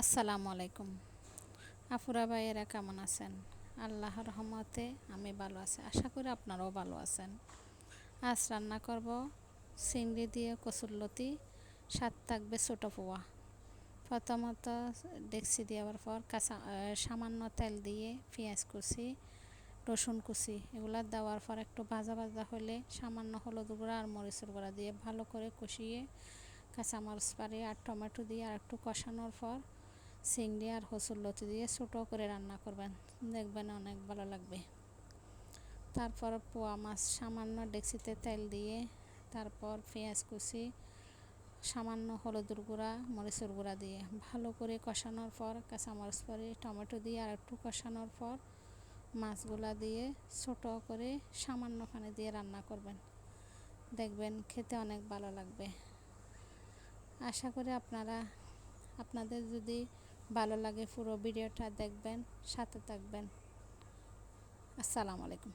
আসসালামু আলাইকুম। আফুরা ভাইয়েরা কেমন আছেন? আল্লাহর রহমতে আমি ভালো আছি। আশা করি আপনারাও ভালো আছেন। আজ রান্না করব চিংড়ি দিয়ে কচুরলতি স্বাদ থাকবে ছোটো পোয়া। প্রথমত ডেকচি দেওয়ার পর কাঁচা সামান্য তেল দিয়ে পেঁয়াজ কুচি, রসুন কুচি এগুলো দেওয়ার পর একটু ভাজা ভাজা হলে সামান্য হলুদ গুঁড়া আর মরিচের গুঁড়া দিয়ে ভালো করে কষিয়ে কাঁচামরিচ পাড়ি আর টমেটো দিয়ে আর একটু কষানোর পর চিংড়ি আর হসুর লতি দিয়ে ছোটো করে রান্না করবেন। দেখবেন অনেক ভালো লাগবে। তারপর পোয়া মাছ সামান্য ডেকচিতে তেল দিয়ে, তারপর পেঁয়াজ কুচি, সামান্য হলুদের গুঁড়া, মরিচের গুঁড়া দিয়ে। ভালো করে কষানোর পর কাঁচামরিচ পরে, টমেটো দিয়ে আর একটু কষানোর পর মাছগুলা দিয়ে ছোটো করে সামান্য পানি দিয়ে রান্না করবেন। দেখবেন খেতে অনেক ভালো লাগবে। আশা করি আপনারা, আপনাদের যদি ভালো লাগে পুরো ভিডিওটা দেখবেন সাথে থাকবেন। আসসালামু আলাইকুম।